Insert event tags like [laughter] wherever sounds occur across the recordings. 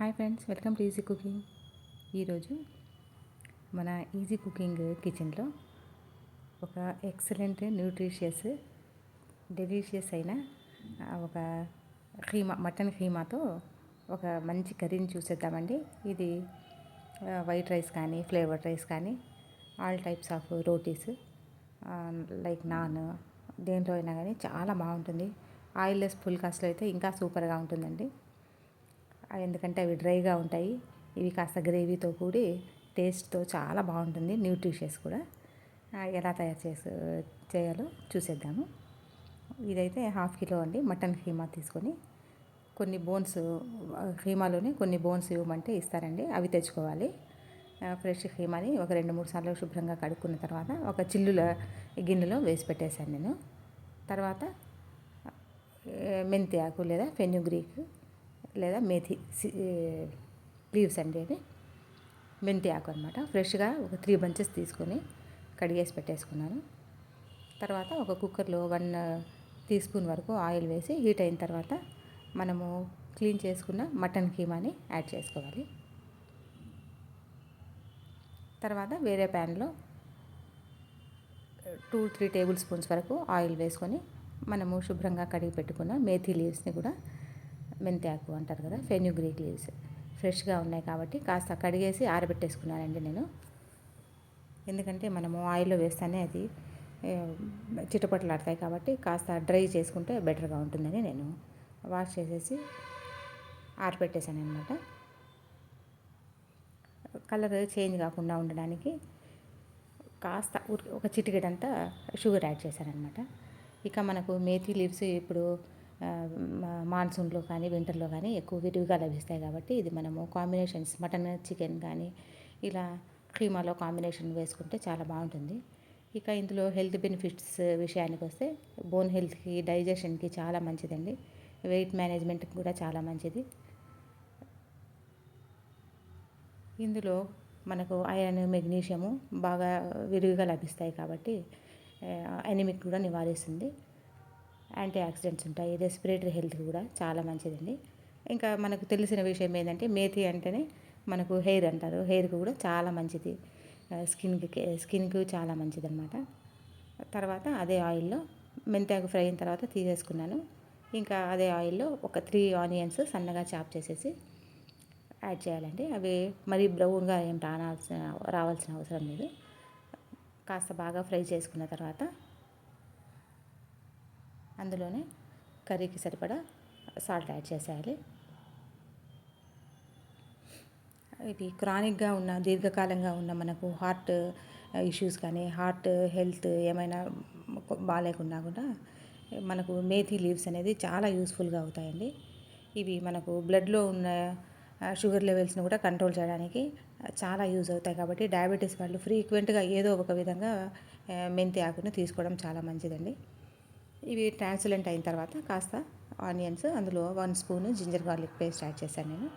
Hi friends welcome to easy cooking. ఈరోజు మన easy cooking కిచెన్లో ఒక ఎక్సలెంట్ న్యూట్రిషియస్ డెలీషియస్ అయిన ఒక ఖీమా మటన్ ఖీమాతో ఒక మంచి కర్రీని చూసేద్దామండి. ఇది వైట్ రైస్ కానీ ఫ్లేవర్డ్ రైస్ కానీ all types of rotis like naan దేంట్లో అయినా కానీ చాలా బాగుంటుంది. ఆయిల్లెస్ ఫుల్ కాస్ట్లో అయితే ఇంకా సూపర్గా ఉంటుందండి. ఎందుకంటే అవి డ్రైగా ఉంటాయి. ఇవి కాస్త గ్రేవీతో కూడి టేస్ట్తో చాలా బాగుంటుంది. న్యూట్రిషియస్ కూడా. ఎలా తయారు చేసే చేయాలో చూసేద్దాము. ఇదైతే హాఫ్ కిలో అండి. మటన్ హీమా తీసుకొని కొన్ని బోన్స్ ఖీమాలోనే కొన్ని బోన్స్ ఇవ్వమంటే ఇస్తారండి. అవి తెచ్చుకోవాలి. ఫ్రెష్ ఖీమాని ఒక రెండు మూడు సార్లు శుభ్రంగా కడుక్కున్న తర్వాత ఒక చిల్లుల గిన్నెలో వేసి పెట్టేశాను నేను. తర్వాత మెంతి ఆకు లేదా ఫెన్యుగ్రీక్ లేదా మేథి సి- లీవ్స్ అండి అది మెంతి ఆకు అనమాట ఫ్రెష్గా ఒక త్రీ బంచెస్ తీసుకొని కడిగేసి పెట్టేసుకున్నాను. తర్వాత ఒక కుక్కర్లో వన్ టీ స్పూన్ వరకు ఆయిల్ వేసి హీట్ అయిన తర్వాత మనము క్లీన్ చేసుకున్న మటన్ కీమాని యాడ్ చేసుకోవాలి. తర్వాత వేరే ప్యాన్లో టూ త్రీ టేబుల్ స్పూన్స్ వరకు ఆయిల్ వేసుకొని మనము శుభ్రంగా కడిగి పెట్టుకున్న మేథీ లీవ్స్ని కూడా మెంతి ఆకు అంటారు కదా ఫెన్యుగ్రీక్ లీవ్స్. ఫ్రెష్గా ఉన్నాయి కాబట్టి కాస్త కడిగేసి ఆరబెట్టేసుకున్నానండి నేను. ఎందుకంటే మనము ఆయిల్లో వేస్తేనే అది చిటపట్లాడతాయి కాబట్టి కాస్త డ్రై చేసుకుంటే బెటర్గా ఉంటుందని నేను వాష్ చేసేసి ఆరబెట్టేశాను అనమాట కలర్ చేంజ్ కాకుండా ఉండడానికి కాస్త ఒక చిటికెడంతా షుగర్ యాడ్ చేశానమాట ఇక మనకు మేతి లీవ్స్ ఇప్పుడు మాన్సూన్లో కానీ వింటర్లో కానీ ఎక్కువ విరివిగా లభిస్తాయి కాబట్టి ఇది మనము కాంబినేషన్స్ మటన్ చికెన్ కానీ ఇలా క్రీమాలో కాంబినేషన్ వేసుకుంటే చాలా బాగుంటుంది. ఇక ఇందులో హెల్త్ బెనిఫిట్స్ విషయానికి వస్తే బోన్ హెల్త్కి డైజెషన్కి చాలా మంచిదండి. వెయిట్ మేనేజ్మెంట్కి కూడా చాలా మంచిది. ఇందులో మనకు ఐరన్ మెగ్నీషియము బాగా విరివిగా లభిస్తాయి కాబట్టి ఎనిమిక్ కూడా నివారిస్తుంది. యాంటీ ఆక్సిడెంట్స్ ఉంటాయి రెస్పిరేటరీ హెల్త్ కూడా చాలా మంచిదండి. ఇంకా మనకు తెలిసిన విషయం ఏంటంటే మేథి అంటేనే మనకు హెయిర్ అంటారు. హెయిర్కి కూడా చాలా మంచిది. స్కిన్కి స్కిన్కి చాలా మంచిది అనమాట తర్వాత అదే ఆయిల్లో మెంతాకు ఫ్రై అయిన తర్వాత తీసేసుకున్నాను. ఇంకా అదే ఆయిల్లో ఒక త్రీ ఆనియన్స్ సన్నగా చాప్ చేసేసి యాడ్ చేయాలండి. అవి మరీ బ్రౌన్గా ఏం రానాల్సిన రావాల్సిన అవసరం లేదు. కాస్త బాగా ఫ్రై చేసుకున్న తర్వాత అందులోనే కర్రీకి సరిపడా సాల్ట్ యాడ్ చేసేయాలి. ఇవి క్రానిక్గా ఉన్న దీర్ఘకాలంగా ఉన్న మనకు హార్ట్ ఇష్యూస్ కానీ హార్ట్ హెల్త్ ఏమైనా బాగాలేకున్నా కూడా మనకు మేథీ లీవ్స్ అనేది చాలా యూస్ఫుల్గా అవుతాయండి. ఇవి మనకు బ్లడ్లో ఉన్న షుగర్ లెవెల్స్ని కూడా కంట్రోల్ చేయడానికి చాలా యూజ్ అవుతాయి కాబట్టి డయాబెటీస్ వాళ్ళు ఫ్రీక్వెంట్గా ఏదో ఒక విధంగా మెంతి ఆకుని తీసుకోవడం చాలా మంచిదండి. ఇవి ట్రాన్స్లెంట్ అయిన తర్వాత కాస్త ఆనియన్స్ అందులో one spoon ginger garlic paste add చేశాను నేను.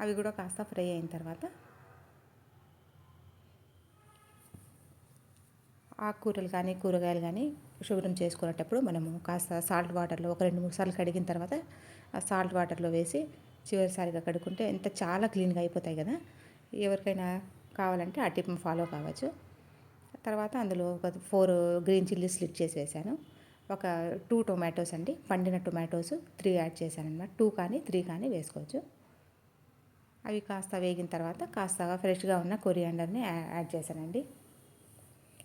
అవి కూడా కాస్త ఫ్రై అయిన తర్వాత ఆకుకూరలు కానీ కూరగాయలు కానీ శుభ్రం చేసుకునేటప్పుడు మనము కాస్త సాల్ట్ వాటర్లో ఒక రెండు మూడు సార్లు కడిగిన తర్వాత ఆ సాల్ట్ వాటర్లో వేసి చివరిసారిగా కడుక్కుంటే ఎంత చాలా క్లీన్గా అయిపోతాయి కదా. ఎవరికైనా కావాలంటే ఆ టిప్ ఫాలో కావచ్చు. తర్వాత అందులో ఒక ఫోర్ గ్రీన్ చిల్లీ స్లిట్ చేసి వేసాను ఒక టూ టొమాటోస్ అండి. పండిన టొమాటోస్ త్రీ యాడ్ చేశాను అనమాట టూ కానీ త్రీ కానీ వేసుకోవచ్చు. అవి కాస్త వేగిన తర్వాత కాస్త ఫ్రెష్గా ఉన్న కొరియాండర్ని యా- యాడ్ చేశానండి.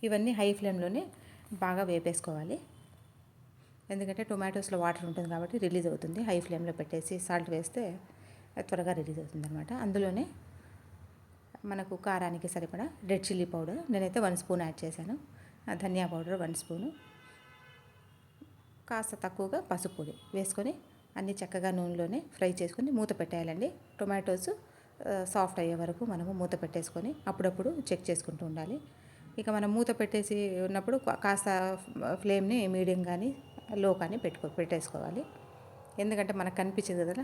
ఇవన్నీ హై ఫ్లేమ్లోనే బాగా వేపేసుకోవాలి. ఎందుకంటే టొమాటోస్లో వాటర్ ఉంటుంది కాబట్టి రిలీజ్ అవుతుంది. హై ఫ్లేమ్లో పెట్టేసి సాల్ట్ వేస్తే త్వరగా రిలీజ్ అవుతుంది అనమాట అందులోనే మనకు కారానికి సరిపడా రెడ్ చిల్లీ పౌడర్. నేనైతే వన్ స్పూన్ యాడ్ చేశాను. ధనియా పౌడర్ వన్ స్పూను. కాస్త తక్కువగా పసుపు పొడి వేసుకొని అన్ని చక్కగా నూనెలోనే ఫ్రై చేసుకొని మూత పెట్టేయాలండి. టొమాటోస్ సాఫ్ట్ అయ్యే వరకు మనము మూత పెట్టేసుకొని అప్పుడప్పుడు చెక్ చేసుకుంటూ ఉండాలి. ఇక మనం మూత పెట్టేసి ఉన్నప్పుడు కాస్త ఫ్లేమ్ని మీడియం కానీ లో కానీ పెట్టుకో పెట్టేసుకోవాలి. ఎందుకంటే మనకు కనిపించదు కదా.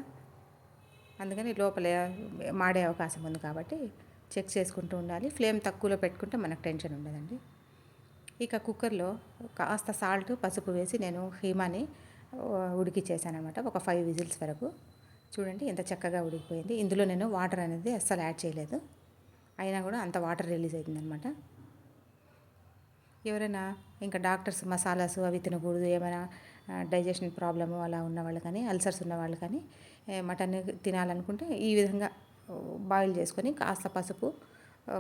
అందుకని లోపల మాడే అవకాశం ఉంది కాబట్టి చెక్ చేసుకుంటూ ఉండాలి. ఫ్లేమ్ తక్కువలో పెట్టుకుంటే మనకు టెన్షన్ ఉండదండి. ఇక కుక్కర్లో కాస్త సాల్ట్ పసుపు వేసి నేను హీమాని ఉడికిచ్చేసాను అనమాట ఒక ఫైవ్ విజిల్స్ వరకు. చూడండి ఎంత చక్కగా ఉడికిపోయింది. ఇందులో నేను వాటర్ అనేది అస్సలు యాడ్ చేయలేదు. అయినా కూడా అంత వాటర్ రిలీజ్ అయిందనమాట ఎవరైనా ఇంకా డాక్టర్స్ మసాలాస్ అవి తినకూడదు ఏమైనా డైజెషన్ ప్రాబ్లము అలా ఉన్న వాళ్ళు కానీ అల్సర్స్ ఉన్న వాళ్ళు కానీ మటన్ తినాలనుకుంటే ఈ విధంగా బాయిల్ చేసుకొని కాస్త పసుపు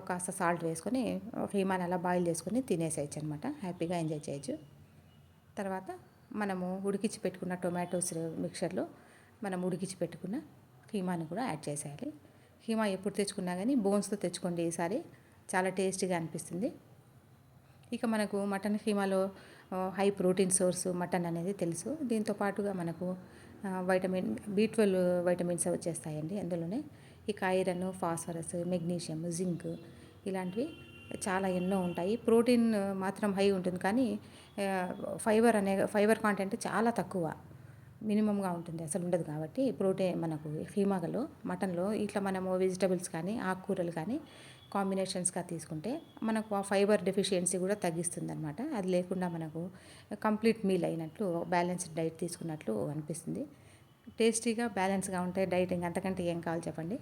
కాస్త సాల్ట్ వేసుకొని హీమాన్ అలా బాయిల్ చేసుకొని తినేసేయచ్చు అనమాట హ్యాపీగా ఎంజాయ్ చేయొచ్చు. తర్వాత మనము ఉడికించి పెట్టుకున్న టొమాటోస్ మిక్చర్లో మనం ఉడికించి పెట్టుకున్న హీమాని కూడా యాడ్ చేసేయాలి. హీమా ఎప్పుడు తెచ్చుకున్నా కానీ బోన్స్తో తెచ్చుకోండి ఈసారి. చాలా టేస్టీగా అనిపిస్తుంది. ఇక మనకు మటన్ హీమాలో హై ప్రోటీన్ సోర్స్ మటన్ అనేది తెలుసు. దీంతో పాటుగా మనకు వైటమిన్ బీ ట్వెల్వ్ వైటమిన్స్ వచ్చేస్తాయండి అందులోనే. ఇక ఐరన్ ఫాస్ఫరస్ మెగ్నీషియం జింక్ ఇలాంటివి చాలా ఎన్నో ఉంటాయి. ప్రోటీన్ మాత్రం హై ఉంటుంది కానీ ఫైబర్ అనే ఫైబర్ కాంటెంట్ చాలా తక్కువ మినిమంగా ఉంటుంది. అసలు ఉండదు కాబట్టి ప్రోటీన్ మనకు హీమాగలో మటన్లో ఇట్లా మనము వెజిటబుల్స్ కానీ ఆకుకూరలు కానీ కాంబినేషన్స్గా తీసుకుంటే మనకు ఆ ఫైబర్ డెఫిషియన్సీ కూడా తగ్గిస్తుంది అనమాట అది లేకుండా మనకు కంప్లీట్ మీల్ అయినట్లు బ్యాలెన్స్డ్ డైట్ తీసుకున్నట్లు అనిపిస్తుంది. టేస్టీగా బ్యాలెన్స్గా ఉంటే డైటింగ్ అంతకంటే ఏం కావాలి చెప్పండి?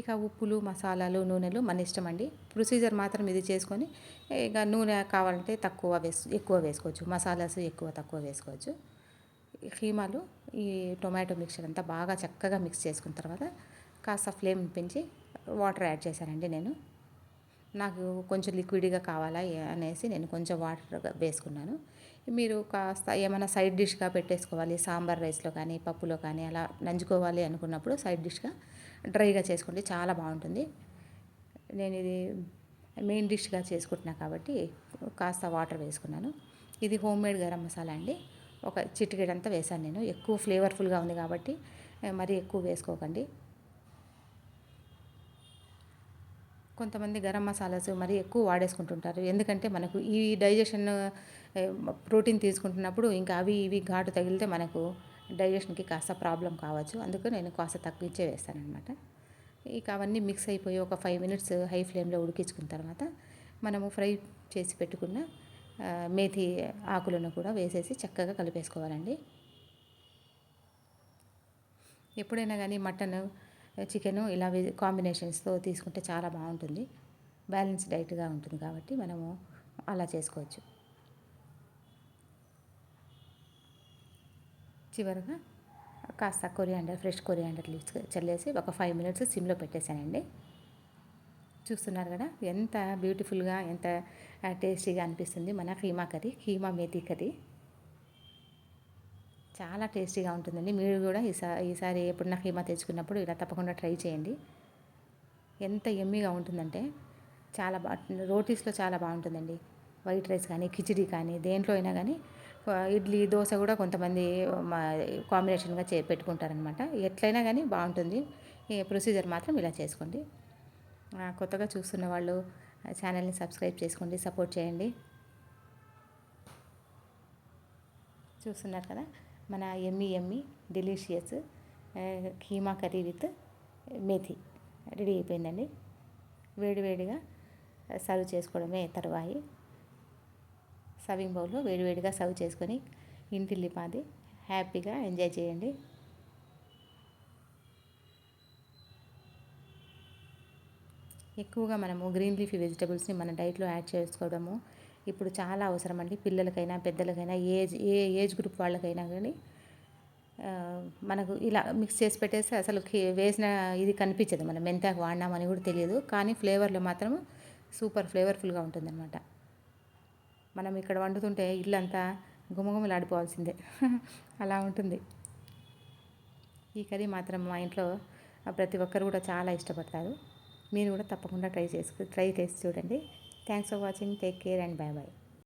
ఇక ఉప్పులు మసాలాలు నూనెలు మన ఇష్టం అండి. ప్రొసీజర్ మాత్రం ఇది చేసుకొని ఇక నూనె కావాలంటే తక్కువ వేసు ఎక్కువ వేసుకోవచ్చు. మసాలాస్ ఎక్కువ తక్కువ వేసుకోవచ్చు. కీమాలు ఈ టొమాటో మిక్చర్ అంతా బాగా చక్కగా మిక్స్ చేసుకున్న తర్వాత కాస్త ఫ్లేమ్ పెంచి వాటర్ యాడ్ చేశానండి నేను. నాకు కొంచెం లిక్విడ్గా కావాలా అనేసి నేను కొంచెం వాటర్ వేసుకున్నాను. మీరు కాస్త ఏమైనా సైడ్ డిష్గా పెట్టేసుకోవాలి సాంబార్ రైస్లో కానీ పప్పులో కానీ అలా నంచుకోవాలి అనుకున్నప్పుడు సైడ్ డిష్గా డ్రైగా చేసుకోండి చాలా బాగుంటుంది. నేను ఇది మెయిన్ డిష్గా చేసుకుంటున్నా కాబట్టి కాస్త వాటర్ వేసుకున్నాను. ఇది హోమ్ మేడ్ గరం మసాలా అండి. ఒక చిటికెడంతా వేసాను నేను. ఎక్కువ ఫ్లేవర్ఫుల్గా ఉంది కాబట్టి మరీ ఎక్కువ వేసుకోకండి. కొంతమంది గరం మసాలాస్ మరి ఎక్కువ వాడేసుకుంటుంటారు. ఎందుకంటే మనకు ఈ డైజెషన్ ప్రోటీన్ తీసుకుంటున్నప్పుడు ఇంకా అవి ఇవి ఘాటు తగిలితే మనకు డైజెషన్కి కాస్త ప్రాబ్లం కావచ్చు. అందుకు నేను కాస్త తగ్గించే వేస్తానమాట ఇక అవన్నీ మిక్స్ అయిపోయి ఒక ఫైవ్ మినిట్స్ హై ఫ్లేమ్లో ఉడికించుకున్న తర్వాత మనము ఫ్రై చేసి పెట్టుకున్న మేథి ఆకులను కూడా వేసేసి చక్కగా కలిపేసుకోవాలండి. ఎప్పుడైనా కానీ మటన్ చికెను ఇలా కాంబినేషన్స్తో తీసుకుంటే చాలా బాగుంటుంది. బ్యాలెన్స్ డైట్గా ఉంటుంది కాబట్టి మనము అలా చేసుకోవచ్చు. చివరగా కాస్త కొరియాండర్ ఫ్రెష్ కొరియాండర్ లీవ్స్ చల్లేసి ఒక ఫైవ్ మినిట్స్ సిమ్లో పెట్టేశానండి. చూస్తున్నారు కదా ఎంత బ్యూటిఫుల్గా ఎంత టేస్టీగా అనిపిస్తుంది మన కీమా కర్రీ కీమా మేతి కర్రీ. చాలా టేస్టీగా ఉంటుందండి. మీరు కూడా ఈసారి ఈసారి ఎప్పుడన్నా కీమా తెచ్చుకున్నప్పుడు ఇలా తప్పకుండా ట్రై చేయండి. ఎంత ఎమ్మీగా ఉంటుందంటే చాలా బా రోటీస్లో చాలా బాగుంటుందండి. వైట్ రైస్ కానీ కిచిడి కానీ దేంట్లో అయినా కానీ ఇడ్లీ దోశ కూడా కొంతమంది కాంబినేషన్గా చే పెట్టుకుంటారనమాట ఎట్లయినా కానీ బాగుంటుంది. ప్రొసీజర్ మాత్రం ఇలా చేసుకోండి. కొత్తగా చూస్తున్న వాళ్ళు ఛానల్ని సబ్స్క్రైబ్ చేసుకోండి సపోర్ట్ చేయండి. చూస్తున్నారు కదా? మన yummy yummy delicious keema curry with methi ready అయిపోయిందండి. వేడివేడిగా సర్వ్ చేసుకోవడమే తరువాయి. సర్వింగ్ బౌల్లో వేడివేడిగా సర్వ్ చేసుకొని ఇంటిల్లిపాది హ్యాపీగా ఎంజాయ్ చేయండి. ఎక్కువగా మనము గ్రీన్ లీఫీ వెజిటబుల్స్ని మన డైట్లో యాడ్ చేసుకోవడము ఇప్పుడు చాలా అవసరం అండి. పిల్లలకైనా పెద్దలకైనా ఏజ్ ఏ ఏజ్ గ్రూప్ వాళ్ళకైనా కానీ మనకు ఇలా మిక్స్ చేసి పెట్టేస్తే అసలు వేసిన ఇది కనిపించదు. మనం మెంతాకు వాడినామని కూడా తెలియదు. కానీ ఫ్లేవర్లో మాత్రం సూపర్ ఫ్లేవర్ఫుల్గా ఉంటుందన్నమాట. మనం ఇక్కడ వండుతుంటే ఇల్లంతా గుమగుమలాడిపోవాల్సిందే. [laughs] అలా ఉంటుంది. ఈ కర్రీ మాత్రం మా ఇంట్లో ప్రతి ఒక్కరు కూడా చాలా ఇష్టపడతారు. మీరు కూడా తప్పకుండా ట్రై చేసుకు ట్రై చేసి చూడండి. Thanks for watching. Take care and bye bye.